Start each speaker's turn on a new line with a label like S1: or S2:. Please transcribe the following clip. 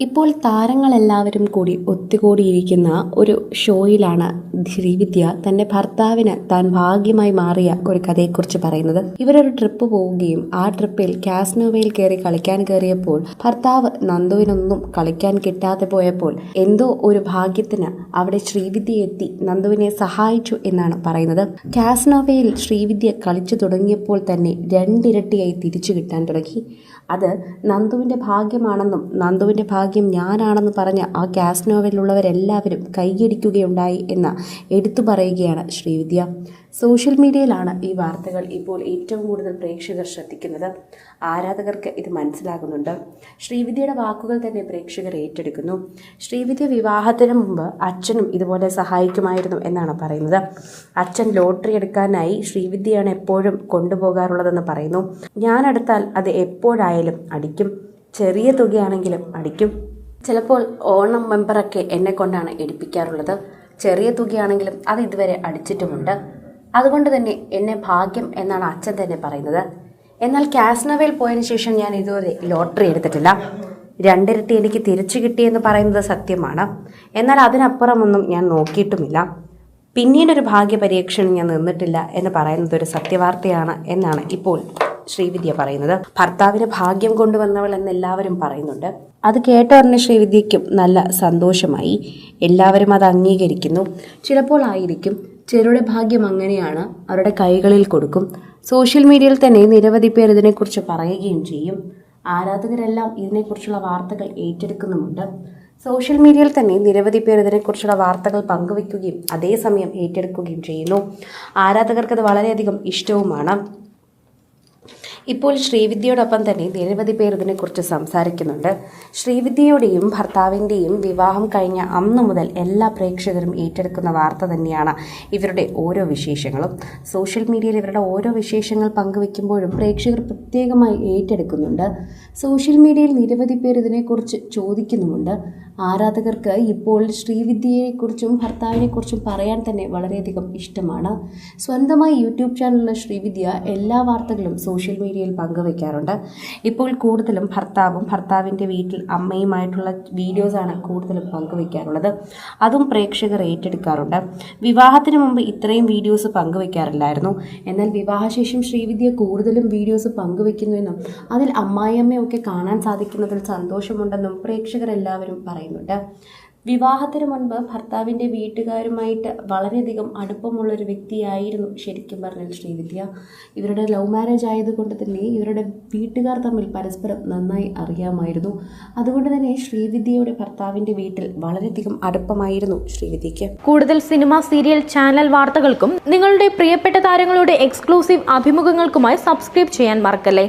S1: ഇപ്പോൾ താരങ്ങളെല്ലാവരും കൂടി ഒത്തുകൂടിയിരിക്കുന്ന ഒരു ഷോയിലാണ് ശ്രീവിദ്യ തന്റെ ഭർത്താവിന് താൻ ഭാഗ്യമായി മാറിയ ഒരു കഥയെക്കുറിച്ച് പറയുന്നത്. ഇവരൊരു ട്രിപ്പ് പോവുകയും ആ ട്രിപ്പിൽ കാസ്നോവയിൽ കയറി കളിക്കാൻ കയറിയപ്പോൾ ഭർത്താവ് നന്ദുവിനൊന്നും കളിക്കാൻ കിട്ടാതെ പോയപ്പോൾ എന്തോ ഒരു ഭാഗ്യത്തിന് അവിടെ ശ്രീവിദ്യ എത്തി നന്ദുവിനെ സഹായിച്ചു എന്നാണ് പറയുന്നത്. കാസ്നോവയിൽ ശ്രീവിദ്യ കളിച്ചു തുടങ്ങിയപ്പോൾ തന്നെ രണ്ടിരട്ടിയായി തിരിച്ചു കിട്ടാൻ തുടങ്ങി. അത് നന്ദുവിന്റെ ഭാഗ്യമാണെന്നും നന്ദുവിന്റെ ഭാഗ്യം ഞാനാണെന്ന് പറഞ്ഞ് ആ ഗ്യാസ് നോവലിലുള്ളവരെല്ലാവരും കൈയടിക്കുകയുണ്ടായി എന്ന് എടുത്തു പറയുകയാണ് ശ്രീവിദ്യ. സോഷ്യൽ മീഡിയയിലാണ് ഈ വാർത്തകൾ ഇപ്പോൾ ഏറ്റവും കൂടുതൽ പ്രേക്ഷകർ ശ്രദ്ധിക്കുന്നത്. ആരാധകർക്ക് ഇത് മനസ്സിലാകുന്നുണ്ട്. ശ്രീവിദ്യയുടെ വാക്കുകൾ തന്നെ പ്രേക്ഷകർ ഏറ്റെടുക്കുന്നു. ശ്രീവിദ്യ വിവാഹത്തിന് മുമ്പ് അച്ഛനും ഇതുപോലെ സഹായിക്കുമായിരുന്നു എന്നാണ് പറയുന്നത്. അച്ഛൻ ലോട്ടറി എടുക്കാനായി ശ്രീവിദ്യയാണ് എപ്പോഴും കൊണ്ടുപോകാറുള്ളതെന്ന് പറയുന്നു. ഞാൻ എടുത്താൽ അത് എപ്പോഴായാലും അടിക്കും. ചെറിയ തുകയാണെങ്കിലും അടിക്കും. ചിലപ്പോൾ ഓണം മെമ്പറൊക്കെ എന്നെ കൊണ്ടാണ് എടുപ്പിക്കാറുള്ളത്. ചെറിയ തുകയാണെങ്കിലും അത് ഇതുവരെ അടിച്ചിട്ടുമുണ്ട്. അതുകൊണ്ട് തന്നെ എന്നെ ഭാഗ്യം എന്നാണ് അച്ഛൻ തന്നെ പറയുന്നത്. എന്നാൽ കാസ്നവയിൽ പോയതിനു ശേഷം ഞാൻ ഇതുവരെ ലോട്ടറി എടുത്തിട്ടില്ല. രണ്ടിരട്ടി എനിക്ക് തിരിച്ചു കിട്ടിയെന്ന് പറയുന്നത് സത്യമാണ്. എന്നാൽ അതിനപ്പുറമൊന്നും ഞാൻ നോക്കിയിട്ടുമില്ല. പിന്നീടൊരു ഭാഗ്യ പരീക്ഷണം ഞാൻ നിന്നിട്ടില്ല എന്ന് പറയുന്നത് ഒരു സത്യവാർത്തയാണ് എന്നാണ് ഇപ്പോൾ ശ്രീവിദ്യ പറയുന്നത്. ഭർത്താവിന് ഭാഗ്യം കൊണ്ടുവന്നവൾ എന്ന് എല്ലാവരും പറയുന്നുണ്ട്. അത് കേട്ട കേട്ടറിഞ്ഞ ശ്രീവിദ്യയ്ക്കും നല്ല സന്തോഷമായി. എല്ലാവരും അത് അംഗീകരിക്കുന്നു. ചിലപ്പോൾ ആയിരിക്കും ചിലരുടെ ഭാഗ്യം അങ്ങനെയാണ് അവരുടെ കൈകളിൽ കൊടുക്കും. സോഷ്യൽ മീഡിയയിൽ തന്നെ നിരവധി പേർ ഇതിനെക്കുറിച്ച് പറയുകയും ചെയ്യും. ആരാധകരെല്ലാം ഇതിനെക്കുറിച്ചുള്ള വാർത്തകൾ ഏറ്റെടുക്കുന്നുമുണ്ട്. സോഷ്യൽ മീഡിയയിൽ തന്നെ നിരവധി പേർ ഇതിനെക്കുറിച്ചുള്ള വാർത്തകൾ പങ്കുവയ്ക്കുകയും അതേസമയം ഏറ്റെടുക്കുകയും ചെയ്യുന്നു. ആരാധകർക്കത് വളരെയധികം ഇഷ്ടവുമാണ്. ഇപ്പോൾ ശ്രീവിദ്യയോടൊപ്പം തന്നെ നിരവധി പേർ ഇതിനെക്കുറിച്ച് സംസാരിക്കുന്നുണ്ട്. ശ്രീവിദ്യയുടെയും ഭർത്താവിന്റെയും വിവാഹം കഴിഞ്ഞ അന്നു മുതൽ എല്ലാ പ്രേക്ഷകരും ഏറ്റെടുക്കുന്ന വാർത്ത തന്നെയാണ് ഇവരുടെ ഓരോ വിശേഷങ്ങളും. സോഷ്യൽ മീഡിയയിൽ ഇവരുടെ ഓരോ വിശേഷങ്ങൾ പങ്കുവെക്കുമ്പോഴും പ്രേക്ഷകർ പ്രത്യേകമായി ഏറ്റെടുക്കുന്നുണ്ട്. സോഷ്യൽ മീഡിയയിൽ നിരവധി പേർ ഇതിനെക്കുറിച്ച് ചോദിക്കുന്നുമുണ്ട്. ആരാധകർക്ക് ഇപ്പോൾ ശ്രീവിദ്യയെക്കുറിച്ചും ഭർത്താവിനെക്കുറിച്ചും പറയാൻ തന്നെ വളരെയധികം ഇഷ്ടമാണ്. സ്വന്തമായി യൂട്യൂബ് ചാനലുള്ള ശ്രീവിദ്യ എല്ലാ വാർത്തകളും സോഷ്യൽ മീഡിയയിൽ പങ്കുവയ്ക്കാറുണ്ട് ഇപ്പോൾ കൂടുതലും ഭർത്താവും ഭർത്താവിന്റെ വീട്ടിൽ അമ്മയുമായിട്ടുള്ള വീഡിയോസാണ് കൂടുതലും പങ്കുവയ്ക്കാറുള്ളത് അതും പ്രേക്ഷകർ ഏറ്റെടുക്കാറുണ്ട്. വിവാഹത്തിന് മുമ്പ് ഇത്രയും വീഡിയോസ് പങ്കുവയ്ക്കാറില്ലായിരുന്നു എന്നാൽ വിവാഹശേഷം ശ്രീവിദ്യ കൂടുതലും വീഡിയോസ് പങ്കുവയ്ക്കുന്നുവെന്നും അതിൽ അമ്മായിയമ്മയൊക്കെ കാണാൻ സാധിക്കുന്നതിൽ സന്തോഷമുണ്ടെന്നും പ്രേക്ഷകർ എല്ലാവരും പറയുന്നുണ്ട്. വിവാഹത്തിന് മുൻപ് ഭർത്താവിന്റെ വീട്ടുകാരുമായിട്ട് വളരെയധികം അടുപ്പമുള്ളൊരു വ്യക്തിയായിരുന്നു ശരിക്കും പറഞ്ഞാൽ ശ്രീവിദ്യ. ഇവരുടെ ലവ് മാരേജ് ആയതുകൊണ്ട് തന്നെ ഇവരുടെ വീട്ടുകാർ തമ്മിൽ പരസ്പരം നന്നായി അറിയാമായിരുന്നു. അതുകൊണ്ട് തന്നെ ശ്രീവിദ്യയുടെ ഭർത്താവിന്റെ വീട്ടിൽ വളരെയധികം അടുപ്പമായിരുന്നു ശ്രീവിദ്യയ്ക്ക്.
S2: കൂടുതൽ സിനിമ സീരിയൽ ചാനൽ വാർത്തകൾക്കും നിങ്ങളുടെ പ്രിയപ്പെട്ട താരങ്ങളുടെ എക്സ്ക്ലൂസീവ് അഭിമുഖങ്ങൾക്കുമായി സബ്സ്ക്രൈബ് ചെയ്യാൻ മറക്കല്ലേ?